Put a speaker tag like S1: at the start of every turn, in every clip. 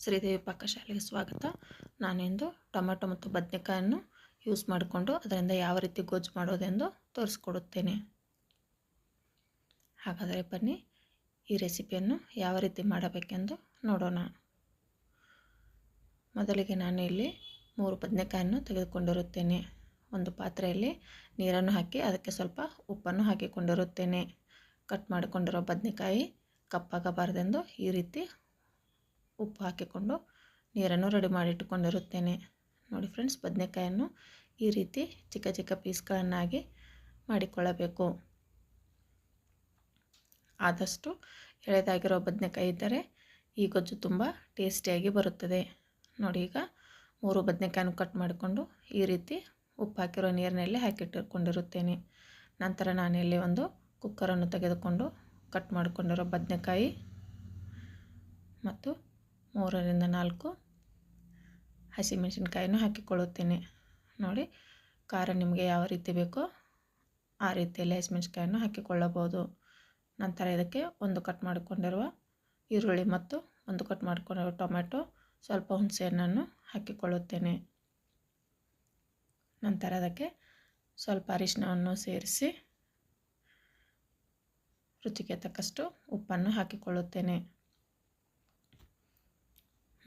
S1: ಶ್ರೀದೇವಿ ಪಾಕಶಾಲೆಗೆ ಸ್ವಾಗತ. ನಾನಿಂದು ಟೊಮೆಟೊ ಮತ್ತು ಬದನೆಕಾಯನ್ನು ಯೂಸ್ ಮಾಡಿಕೊಂಡು ಅದರಿಂದ ಯಾವ ರೀತಿ ಗೊಜ್ಜು ಮಾಡೋದೆಂದು ತೋರಿಸ್ಕೊಡುತ್ತೇನೆ. ಹಾಗಾದರೆ ಬನ್ನಿ, ಈ ರೆಸಿಪಿಯನ್ನು ಯಾವ ರೀತಿ ಮಾಡಬೇಕೆಂದು ನೋಡೋಣ. ಮೊದಲಿಗೆ ನಾನು ಇಲ್ಲಿ ಮೂರು ಬದನೆಕಾಯನ್ನು ತೆಗೆದುಕೊಂಡಿರುತ್ತೇನೆ. ಒಂದು ಪಾತ್ರೆಯಲ್ಲಿ ನೀರನ್ನು ಹಾಕಿ ಅದಕ್ಕೆ ಸ್ವಲ್ಪ ಉಪ್ಪನ್ನು ಹಾಕಿಕೊಂಡಿರುತ್ತೇನೆ. ಕಟ್ ಮಾಡಿಕೊಂಡಿರೋ ಬದನೆಕಾಯಿ ಕಪ್ಪಾಗಬಾರ್ದೆಂದು ಈ ರೀತಿ ಉಪ್ಪು ಹಾಕಿಕೊಂಡು ನೀರನ್ನು ರೆಡಿ ಮಾಡಿಟ್ಟುಕೊಂಡಿರುತ್ತೇನೆ. ನೋಡಿ ಫ್ರೆಂಡ್ಸ್, ಬದನೆಕಾಯನ್ನು ಈ ರೀತಿ ಚಿಕ್ಕ ಚಿಕ್ಕ ಪೀಸ್ಗಳನ್ನಾಗಿ ಮಾಡಿಕೊಳ್ಳಬೇಕು. ಆದಷ್ಟು ಎಳೆದಾಗಿರೋ ಬದನೆಕಾಯಿ ಇದ್ದರೆ ಈ ಗೊಜ್ಜು ತುಂಬ ಟೇಸ್ಟಿಯಾಗಿ ಬರುತ್ತದೆ. ನೋಡಿ ಈಗ ಮೂರು ಬದನೆಕಾಯನ್ನು ಕಟ್ ಮಾಡಿಕೊಂಡು ಈ ರೀತಿ ಉಪ್ಪು ಹಾಕಿರೋ ನೀರಿನಲ್ಲಿ ಹಾಕಿಟ್ಟುಕೊಂಡಿರುತ್ತೇನೆ. ನಂತರ ನಾನಿಲ್ಲಿ ಒಂದು ಕುಕ್ಕರನ್ನು ತೆಗೆದುಕೊಂಡು ಕಟ್ ಮಾಡಿಕೊಂಡಿರೋ ಬದನೆಕಾಯಿ ಮತ್ತು ಮೂರರಿಂದ ನಾಲ್ಕು ಹಸಿಮೆಣಸಿನ್ಕಾಯನ್ನು ಹಾಕಿಕೊಳ್ಳುತ್ತೇನೆ. ನೋಡಿ, ಖಾರ ನಿಮಗೆ ಯಾವ ರೀತಿ ಬೇಕೋ ಆ ರೀತಿಯಲ್ಲಿ ಹಸಿಮೆಣಸಿನ್ಕಾಯನ್ನು ಹಾಕಿಕೊಳ್ಳಬಹುದು. ನಂತರ ಇದಕ್ಕೆ ಒಂದು ಕಟ್ ಮಾಡಿಕೊಂಡಿರುವ ಈರುಳ್ಳಿ ಮತ್ತು ಒಂದು ಕಟ್ ಮಾಡಿಕೊಂಡಿರುವ ಟೊಮೆಟೊ ಸ್ವಲ್ಪ ಹುಣಸೆಹಣ್ಣನ್ನು ಹಾಕಿಕೊಳ್ಳುತ್ತೇನೆ. ನಂತರ ಅದಕ್ಕೆ ಸ್ವಲ್ಪ ಅರಿಶಿನವನ್ನು ಸೇರಿಸಿ ರುಚಿಗೆ ತಕ್ಕಷ್ಟು ಉಪ್ಪನ್ನು ಹಾಕಿಕೊಳ್ಳುತ್ತೇನೆ.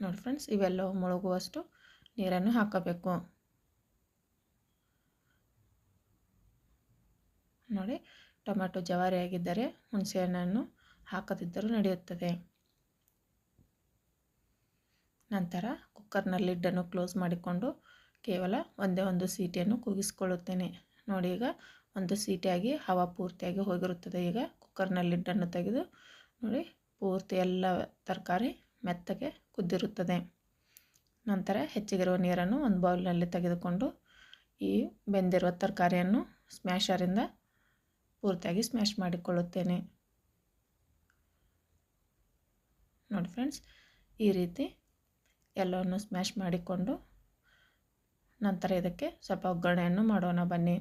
S1: ನೋಡಿ ಫ್ರೆಂಡ್ಸ್, ಇವೆಲ್ಲವೂ ಮುಳುಗುವಷ್ಟು ನೀರನ್ನು ಹಾಕಬೇಕು. ನೋಡಿ ಟೊಮೆಟೊ ಜವಾರಿ ಆಗಿದ್ದರೆ ಹುಣಸೆಹಣ್ಣನ್ನು ಹಾಕದಿದ್ದರೂ ನಡೆಯುತ್ತದೆ. ನಂತರ ಕುಕ್ಕರ್ನ ಲಿಡ್ಡನ್ನು ಕ್ಲೋಸ್ ಮಾಡಿಕೊಂಡು ಕೇವಲ ಒಂದೇ ಒಂದು ಸೀಟಿಯನ್ನು ಕೂಗಿಸ್ಕೊಳ್ಳುತ್ತೇನೆ ನೋಡಿ, ಈಗ ಒಂದು ಸೀಟಿಯಾಗಿ ಹವಾ ಪೂರ್ತಿಯಾಗಿ ಹೋಗಿರುತ್ತದೆ. ಈಗ ಕುಕ್ಕರ್ನ ಲಿಡ್ಡನ್ನು ತೆಗೆದು ನೋಡಿ, ಪೂರ್ತಿ ಎಲ್ಲ ತರಕಾರಿ ಮೆತ್ತಗೆ ಕುದ್ದಿರುತ್ತದೆ. ನಂತರ ಹೆಚ್ಚಿಗಿರುವ ನೀರನ್ನು ಒಂದು ಬೌಲ್ನಲ್ಲಿ ತೆಗೆದುಕೊಂಡು ಈ ಬೆಂದಿರುವ ತರಕಾರಿಯನ್ನು ಸ್ಮ್ಯಾಶರಿಂದ ಪೂರ್ತಿಯಾಗಿ ಸ್ಮ್ಯಾಶ್ ಮಾಡಿಕೊಳ್ಳುತ್ತೇನೆ. ನೋಡಿ ಫ್ರೆಂಡ್ಸ್, ಈ ರೀತಿ ಎಲ್ಲವನ್ನು ಸ್ಮ್ಯಾಶ್ ಮಾಡಿಕೊಂಡು ನಂತರ ಇದಕ್ಕೆ ಸ್ವಲ್ಪ ಒಗ್ಗರಣೆಯನ್ನು ಮಾಡೋಣ ಬನ್ನಿ.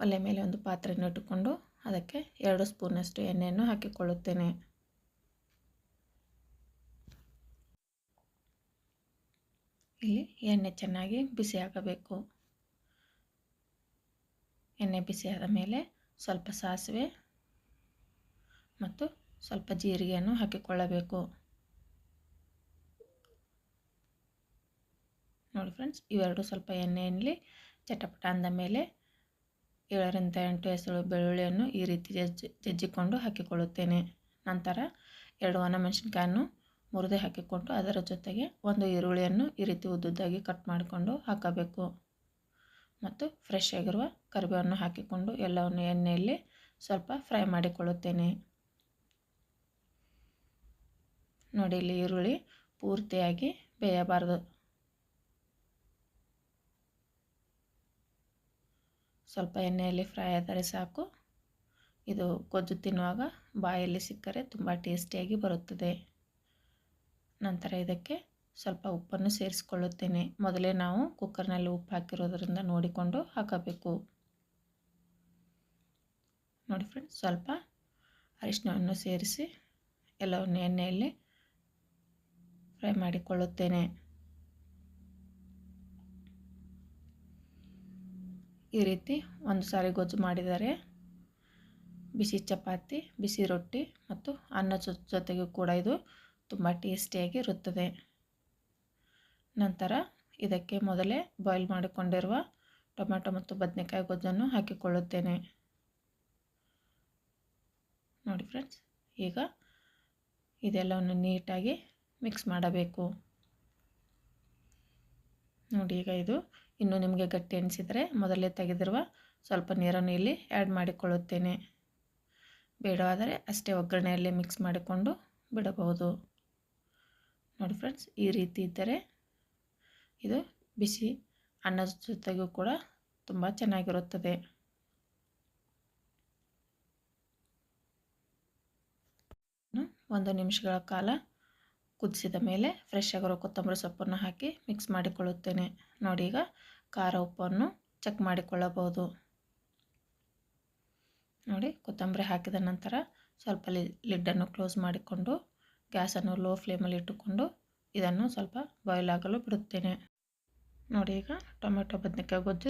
S1: ಒಲೆ ಮೇಲೆ ಒಂದು ಪಾತ್ರೆಯನ್ನು ಇಟ್ಟುಕೊಂಡು ಅದಕ್ಕೆ ಎರಡು ಸ್ಪೂನಷ್ಟು ಎಣ್ಣೆಯನ್ನು ಹಾಕಿಕೊಳ್ಳುತ್ತೇನೆ. ಇಲ್ಲಿ ಎಣ್ಣೆ ಚೆನ್ನಾಗಿ ಬಿಸಿ ಆಗಬೇಕು ಎಣ್ಣೆ ಬಿಸಿಯಾದ ಮೇಲೆ ಸ್ವಲ್ಪ ಸಾಸಿವೆ ಮತ್ತು ಸ್ವಲ್ಪ ಜೀರಿಗೆಯನ್ನು ಹಾಕಿಕೊಳ್ಳಬೇಕು. ನೋಡಿ ಫ್ರೆಂಡ್ಸ್, ಇವೆರಡು ಸ್ವಲ್ಪ ಎಣ್ಣೆಯಲ್ಲಿ ಚಟಪಟ ಅಂದ ಮೇಲೆ ಏಳರಿಂದ ಎಂಟು ಹೆಸರು ಬೆಳ್ಳುಳ್ಳಿಯನ್ನು ಈ ರೀತಿ ಜಜ್ಜಿ ಜಜ್ಜಿಕೊಂಡು ಹಾಕಿಕೊಳ್ಳುತ್ತೇನೆ. ನಂತರ ಎರಡು ಒಣಮೆಣಸಿನ್ಕಾಯನ್ನು ಮುರಿದು ಹಾಕಿಕೊಂಡು ಅದರ ಜೊತೆಗೆ ಒಂದು ಈರುಳ್ಳಿಯನ್ನು ಈ ರೀತಿ ಉದ್ದುದ್ದಾಗಿ ಕಟ್ ಮಾಡಿಕೊಂಡು ಹಾಕಬೇಕು. ಮತ್ತು ಫ್ರೆಶ್ ಆಗಿರುವ ಕರಿಬೇವನ್ನು ಹಾಕಿಕೊಂಡು ಎಲ್ಲವನ್ನು ಎಣ್ಣೆಯಲ್ಲಿ ಸ್ವಲ್ಪ ಫ್ರೈ ಮಾಡಿಕೊಳ್ಳುತ್ತೇನೆ. ನೋಡಿ, ಇಲ್ಲಿ ಈರುಳ್ಳಿ ಪೂರ್ತಿಯಾಗಿ ಬೇಯಬಾರದು. ಸ್ವಲ್ಪ ಎಣ್ಣೆಯಲ್ಲಿ ಫ್ರೈ ಆದರೆ ಸಾಕು. ಇದು ಗೊಜ್ಜು ತಿನ್ನುವಾಗ ಬಾಯಲ್ಲಿ ಸಿಕ್ಕರೆ ತುಂಬ ಟೇಸ್ಟಿಯಾಗಿ ಬರುತ್ತದೆ. ನಂತರ ಇದಕ್ಕೆ ಸ್ವಲ್ಪ ಉಪ್ಪನ್ನು ಸೇರಿಸಿಕೊಳ್ಳುತ್ತೇನೆ. ಮೊದಲೇ ನಾವು ಕುಕ್ಕರ್ನಲ್ಲಿ ಉಪ್ಪು ಹಾಕಿರೋದ್ರಿಂದ ನೋಡಿಕೊಂಡು ಹಾಕಬೇಕು. ನೋಡಿ ಫ್ರೆಂಡ್ಸ್ ಸ್ವಲ್ಪ ಅರಿಶಿನವನ್ನು ಸೇರಿಸಿ ಎಲ್ಲವನ್ನು ಎಣ್ಣೆಯಲ್ಲಿ ಫ್ರೈ ಮಾಡಿಕೊಳ್ಳುತ್ತೇನೆ. ಈ ರೀತಿ ಒಂದು ಸಾರಿ ಗೊಜ್ಜು ಮಾಡಿದರೆ ಬಿಸಿ ಚಪಾತಿ, ಬಿಸಿ ರೊಟ್ಟಿ ಮತ್ತು ಅನ್ನ ಜೊತೆಗೂ ಕೂಡ ಇದು ತುಂಬ ಟೇಸ್ಟಿಯಾಗಿ ಇರುತ್ತದೆ. ನಂತರ ಇದಕ್ಕೆ ಮೊದಲೇ ಬಾಯ್ಲ್ ಮಾಡಿಕೊಂಡಿರುವ ಟೊಮೆಟೊ ಮತ್ತು ಬದನೆಕಾಯಿ ಗೊಜ್ಜನ್ನು ಹಾಕಿಕೊಳ್ಳುತ್ತೇನೆ. ನೋಡಿ ಫ್ರೆಂಡ್ಸ್, ಈಗ ಇದೆಲ್ಲವನ್ನು ನೀಟಾಗಿ ಮಿಕ್ಸ್ ಮಾಡಬೇಕು. ನೋಡಿ, ಈಗ ಇದು ಇನ್ನು ನಿಮಗೆ ಗಟ್ಟಿ ಅನಿಸಿದರೆ ಮೊದಲೇ ತೆಗೆದಿರುವ ಸ್ವಲ್ಪ ನೀರನ್ನು ಇಲ್ಲಿ ಆ್ಯಡ್ ಮಾಡಿಕೊಳ್ಳುತ್ತೇನೆ. ಬೇಡವಾದರೆ ಅಷ್ಟೇ ಒಗ್ಗರಣೆಯಲ್ಲಿ ಮಿಕ್ಸ್ ಮಾಡಿಕೊಂಡು ಬಿಡಬಹುದು. ನೋಡಿ ಫ್ರೆಂಡ್ಸ್, ಈ ರೀತಿ ಇದ್ದರೆ ಇದು ಬಿಸಿ ಅನ್ನದ ಜೊತೆಗೂ ಕೂಡ ತುಂಬ ಚೆನ್ನಾಗಿರುತ್ತದೆ. ಒಂದು ನಿಮಿಷಗಳ ಕಾಲ ಕುದಿಸಿದ ಮೇಲೆ ಫ್ರೆಶ್ ಆಗಿರೋ ಕೊತ್ತಂಬರಿ ಸೊಪ್ಪನ್ನು ಹಾಕಿ ಮಿಕ್ಸ್ ಮಾಡಿಕೊಳ್ಳುತ್ತೇನೆ. ನೋಡಿ ಈಗ ಖಾರ ಉಪ್ಪನ್ನು ಚೆಕ್ ಮಾಡಿಕೊಳ್ಳಬಹುದು. ನೋಡಿ, ಕೊತ್ತಂಬರಿ ಹಾಕಿದ ನಂತರ ಸ್ವಲ್ಪ ಲಿಡ್ಡನ್ನು ಕ್ಲೋಸ್ ಮಾಡಿಕೊಂಡು ಗ್ಯಾಸನ್ನು ಲೋ ಫ್ಲೇಮಲ್ಲಿ ಇಟ್ಟುಕೊಂಡು ಇದನ್ನು ಸ್ವಲ್ಪ ಬಾಯ್ಲ್ ಆಗಲು ಬಿಡುತ್ತೇನೆ. ನೋಡಿ ಈಗ ಟೊಮೆಟೊ ಬದನೆಕಾಯಿ ಗೊಜ್ಜು